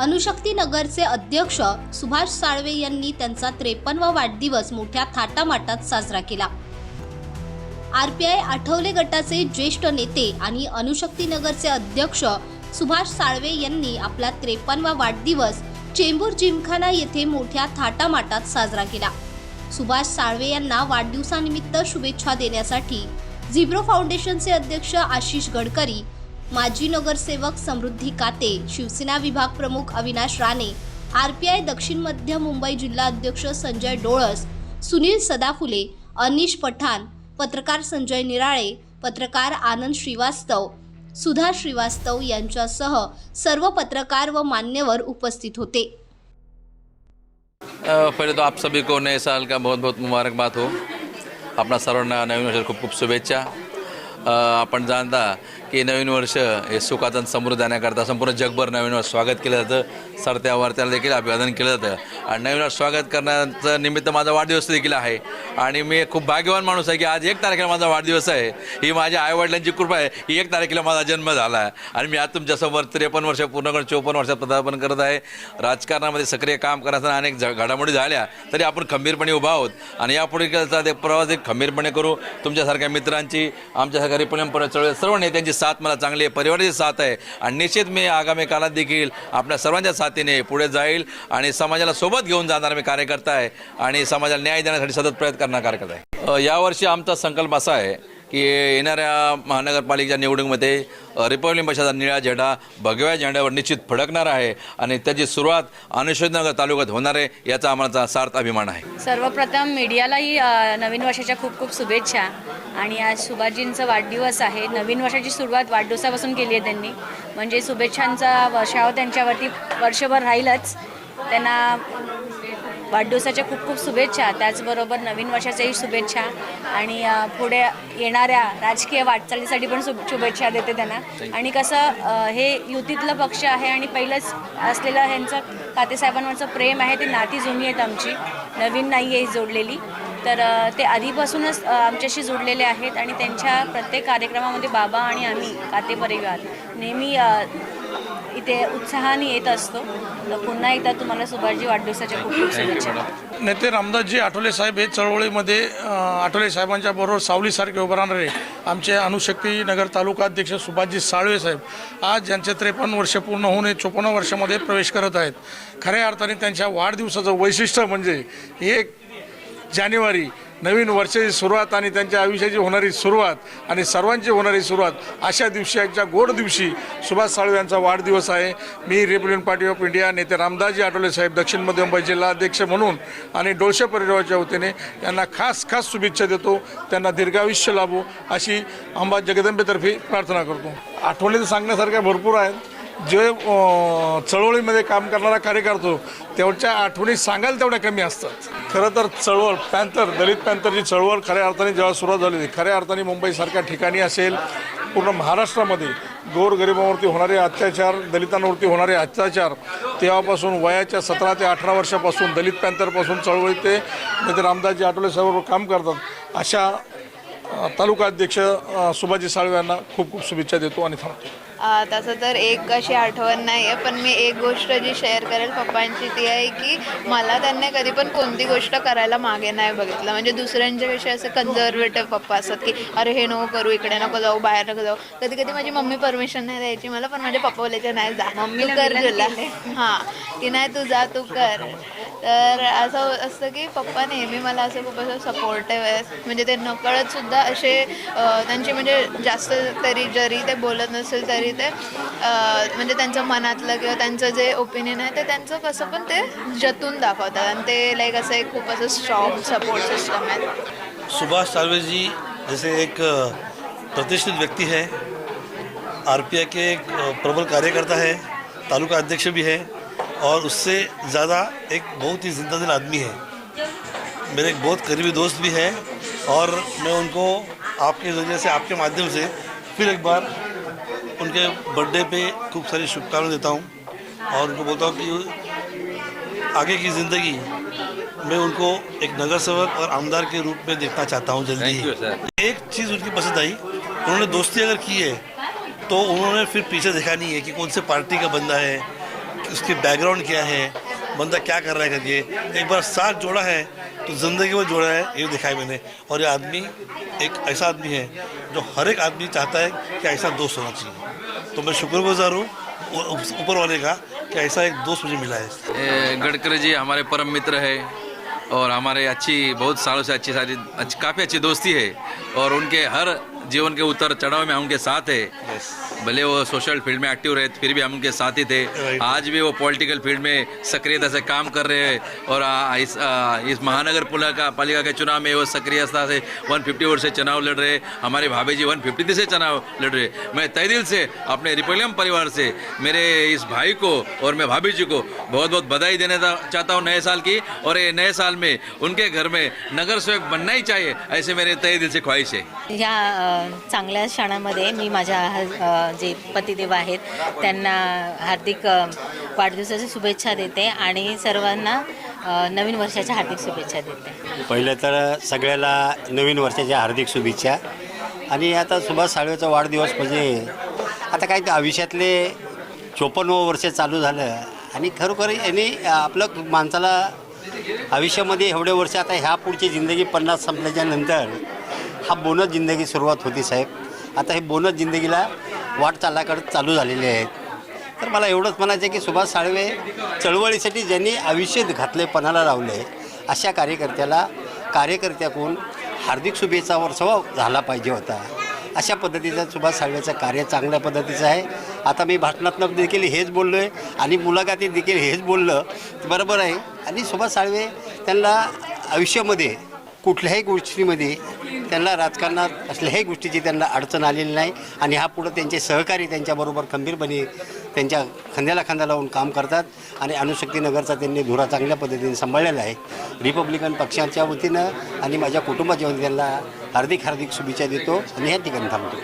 अनुशक्ती नगरचे अध्यक्ष सुभाष साळवे यांनी त्यांचा त्रेपन्नवा वाढदिवस मोठ्या थाटामाटात साजरा केला. आरपीआय आठवले गटाचे ज्येष्ठ नेते आणि अनुशक्ती नगरचे अध्यक्ष सुभाष साळवे यांनी आपला त्रेपन्नवा वाढदिवस चेंबूर जिमखाना येथे मोठ्या थाटामाटात साजरा केला. सुभाष साळवे यांना वाढदिवसानिमित्त शुभेच्छा देण्यासाठी झिब्रो फाउंडेशनचे अध्यक्ष आशिष गडकरी माजी नगरसेवक समृद्धी काते शिवसेना विभाग प्रमुख अविनाश राणे आरपीआय दक्षिण मध्य मुंबई जिल्हा अध्यक्ष संजय डोळस सुनील सदाफुले अनिश पठाण पत्रकार संजय निराळे पत्रकार आनंद श्रीवास्तव सुधा श्रीवास्तव यांच्यासह सर्व पत्रकार व मान्यवर उपस्थित होते. पहले तो आप सभी को नए साल का बहुत बहुत मुबारकबाद हो। आपणा सर्वांना नवीन वर्षात खूप खूप शुभेच्छा। आपण जाणता की नवीन वर्ष हे सुखात आणि समृद्ध आणण्याकरता संपूर्ण जगभर नवीन वर्ष स्वागत केलं जातं. सरत्यावर त्याला देखील अभिवादन केलं जातं. आणि नवीन वर्ष स्वागत करण्याचं निमित्त माझा वाढदिवस देखील आहे. आणि मी खूप भाग्यवान माणूस आहे की आज एक तारखेला माझा वाढदिवस आहे. ही माझ्या आईवडिलांची कृपा आहे. ही एक तारखेला माझा जन्म झाला आहे. आणि मी आज तुमच्यासमोर त्रेपन्न वर्ष पूर्ण करून चोपन्न वर्षात पदार्पण करत आहे. राजकारणामध्ये सक्रिय काम करताना अनेक झ घडामोडी झाल्या. तरी आपण खंबीरपणे उभा आहोत. आणि यापुढे ते प्रवास एक खंबीरपणे करू. तुमच्यासारख्या मित्रांची आमच्यासारख्या रिपणपर चळवळ सर्व नेत्यांची साथ मला चांगली आहे परिवाराची साथ आहे. आणि निश्चित मी आगामी काळात देखील आपल्या सर्वांच्या साथीने पुढे जाईल आणि समाजाला सोबत घेऊन जाणार मी कार्यकर्ता आहे आणि समाजाला न्याय देण्यासाठी सतत प्रयत्न करणारा कार्यकर्ता आहे. यावर्षी आमचा संकल्प असा आहे की येणाऱ्या महानगरपालिकेच्या निवडणुकीमध्ये रिपब्लिक पक्षाचा निळा झेंडा भगव्या झेंड्यावर निश्चित फडकणार आहे आणि त्याची सुरुवात अनुशोधनगर तालुक्यात होणार आहे याचा आम्हाला सार्थ अभिमान आहे. सर्वप्रथम मीडियालाही नवीन वर्षाच्या खूप खूप शुभेच्छा. आणि आज सुभाषजींचा वाढदिवस आहे. नवीन वर्षाची सुरुवात वाढदिवसापासून केली आहे त्यांनी. म्हणजे शुभेच्छांचा वर्षाव त्यांच्यावरती वर्षभर राहीलच. त्यांना वाढदिवसाच्या खूप खूप शुभेच्छा. त्याचबरोबर नवीन वर्षाच्याही शुभेच्छा. आणि पुढे येणाऱ्या राजकीय वाटचालीसाठी पण शुभ शुभेच्छा देते त्यांना. आणि कसं हे युतीतलं पक्ष आहे आणि पहिलंच असलेलं ह्यांचं कातेसाहेबांवरचं प्रेम आहे ते नाती जुनी आहेत आमची. नवीन नाही आहे जोडलेली. तर ते आधीपासूनच आमच्याशी जोडलेले आहेत आणि त्यांच्या प्रत्येक कार्यक्रमामध्ये बाबा आणि आम्ही काते परिवार नेहमी इथे उत्साहाने येत असतो. पुन्हा एकदा तुम्हाला सुभाषजी वाढदिवसाच्या खूप खूप शुभेच्छा. नेते रामदासजी आठवले साहेब हे चळवळीमध्ये आठवले साहेबांच्या बरोबर सावलीसारखे उभं राहणारे आमचे अनुशक्ती नगर तालुका अध्यक्ष सुभाषजी साळवे साहेब आज ज्यांचे त्रेपन्न वर्ष पूर्ण होऊन हे चोपन्न वर्षामध्ये प्रवेश करत आहेत. खऱ्या अर्थाने त्यांच्या वाढदिवसाचं वैशिष्ट्य म्हणजे एक जानेवारी नवीन वर्षाची सुरुवात आणि त्यांच्या आयुष्याची होणारी सुरुवात आणि सर्वांची होणारी सुरुवात अशा दिवशी आजच्या गोड दिवशी सुभाष साळवे यांचा वाढदिवस आहे. मी रिपब्लिकन पार्टी ऑफ इंडिया नेते रामदासजी आठवले साहेब दक्षिण मध्य मुंबई जिल्हा अध्यक्ष म्हणून आणि डोळशे परिवाराच्या वतीने यांना खास खास शुभेच्छा देतो. त्यांना दीर्घायुष्य लाभो अशी अंबा जगदंबेतर्फे प्रार्थना करतो. आठवले तर सांगण्यासारख्या भरपूर आहेत. जे चळवळीमध्ये काम करणारा कार्यकर्तो तेवढच्या आठवणी सांगाल तेवढ्या कमी असतात. खरं तर चळवळ पॅन्थर दलित पॅन्थरची चळवळ खऱ्या अर्थाने जेव्हा सुरुवात झाली खऱ्या अर्थाने मुंबईसारख्या ठिकाणी असेल पूर्ण महाराष्ट्रामध्ये गोरगरिबांवरती होणारे अत्याचार दलितांवरती होणारे अत्याचार तेव्हापासून वयाच्या सतरा ते अठरा वर्षापासून दलित पॅन्थरपासून चळवळी ते नेते रामदासजी आठवले साहेब काम करतात. अशा तालुका अध्यक्ष सुभाजी साळवे यांना खूप खूप शुभेच्छा देतो आणि थांबतो. तसं तर एक अशी आठवण नाही आहे पण मी एक गोष्ट जी शेअर करेल पप्पांची ती आहे की मला त्यांनी कधी पण कोणती गोष्ट करायला मागे नाही बघितलं. म्हणजे दुसऱ्यांच्या विषयी असे कन्झर्वेटिव्ह पप्पा असतात की अरे हे नको करू इकडे नको जाऊ बाहेर नको जाऊ. कधी कधी माझी मम्मी परमिशन नाही द्यायची मला पण माझे पप्पा बोलायचे नाही जा तू कर तुला. हां की नाही तू जा तू कर. तर असं असतं की पप्पा नेहमी मला असं खूप असं सपोर्टिव्ह आहेत म्हणजे ते नकळत सुद्धा असे त्यांची म्हणजे जास्त तरी जरी ते बोलत नसेल तरी ते म्हणजे त्यांचं मनातलं किंवा त्यांचं जे ओपिनियन आहे ते त्यांचं कसं पण ते जतून दाखवतात. आणि ते लाईक असं एक खूप असं स्ट्रॉंग सपोर्ट सिस्टम आहे. सुभाष सालवे जी जैसे एक व्यक्ती प्रतिष्ठित व्यक्ति है आरपीआई के एक प्रबल कार्यकर्ता है तालुका अध्यक्ष भी है और उससे ज़्यादा एक बहुत ही ज़िंदा दिल आदमी है मेरे एक बहुत करीबी दोस्त भी है और मैं उनको आपके ज़रिए से आपके माध्यम से फिर एक बार उनके बर्थडे पे खूब सारी शुभकामनाएँ देता हूँ और उनको बोलता हूँ कि आगे की ज़िंदगी मैं उनको एक नगर सेवक और आमदार के रूप में देखना चाहता हूँ जल्दी. ही एक चीज़ उनकी पसंद आई उन्होंने दोस्ती अगर की है तो उन्होंने फिर पीछे देखा नहीं है कि कौन से पार्टी का बंदा है उसकी बैकग्राउंड क्या है? बंदा क्या कर रहा है करके? एक बार साथ जोड़ा है तो ज़िंदगी में जोड़ा है, ये दिखाया मैंने। और ये आदमी, एक ऐसा आदमी है, जो हर एक आदमी चाहता है कि ऐसा दोस्त होना चाहिए। तो मैं शुक्रगुजार हूँ ऊपर वाले का, कि ऐसा एक दोस्त मुझे मिला है। गडकरी जी, हमारे परम मित्र है, और हमारे अच्छी, बहुत सालों से अच्छी सारी, अच्छी, काफ़ी अच्छी दोस्ती है, और उनके हर जीवन के उतर चढ़ाव में हम उनके साथ है। भले वो सोशल फ़ील्ड में एक्टिव रहे फिर भी हम उनके साथ ही थे। आज भी वो पॉलिटिकल फ़ील्ड में सक्रियता से काम कर रहे हैं और आ, इस आ, इस महानगर पुला का पालिका के चुनाव में वो सक्रियता से 150 वोट से चुनाव लड़ रहे हैं। हमारे भाभी जी 153 से चुनाव लड़ रहे हैं। मैं तय दिल से अपने रिपब्लिकन परिवार से मेरे इस भाई को और मैं भाभी जी को बहुत बहुत बधाई देने चाहता हूँ नए साल की। और ये नए साल में उनके घर में नगर सेवक बनना ही चाहिए ऐसे मेरे तय दिल से ख्वाहिश है। अ, चांगल्या क्षणामध्ये मी माझ्या जे पतिदेव आहेत त्यांना हार्दिक वाढदिवसाच्या शुभेच्छा देते आणि सर्वांना नवीन वर्षाच्या हार्दिक शुभेच्छा देते. पहिलं तर सगळ्याला नवीन वर्षाच्या हार्दिक शुभेच्छा. आणि आता सुभाष साळवेचा वाढदिवस म्हणजे आता काय आयुष्यातले चोपन्न वर्ष चालू झालं आणि खरोखर याने आपलं माणसाला आयुष्यामध्ये एवढे वर्ष आता ह्या पुढची जिंदगी पन्नास संपल्याच्या नंतर हा बोनस जिंदगी सुरुवात होती साहेब. आता हे बोनस जिंदगीला वाटचालाकडे चालू झालेले आहेत तर मला एवढंच म्हणायचं आहे की सुभाष साळवे चळवळीसाठी ज्यांनी आयुष्य घातले पणाला लावले अशा कार्यकर्त्याला कार्यकर्त्याकडून हार्दिक शुभेच्छा वर्षाव झाला पाहिजे होता. अशा पद्धतीचं सुभाष साळवेचं कार्य चांगल्या पद्धतीचं आहे. आता मी भाषणात्मक देखील हेच बोललो आहे आणि मुलाखतीत देखील हेच बोललं बरोबर आहे. आणि सुभाष साळवे त्यांना आयुष्यामध्ये कुठल्याही गोष्टीमध्ये त्यांना राजकारणात असल्याही गोष्टीची त्यांना अडचण आलेली नाही आणि हा पुढं त्यांचे सहकारी त्यांच्याबरोबर खंबीरपणे त्यांच्या खांद्याला खांदा लावून काम करतात आणि अणुशक्तीनगरचा त्यांनी धुरा चांगल्या पद्धतीने सांभाळलेला आहे. रिपब्लिकन पक्षाच्या वतीनं आणि माझ्या कुटुंबाच्या वतीनं त्यांना हार्दिक हार्दिक शुभेच्छा देतो आणि या ठिकाणी थांबतो.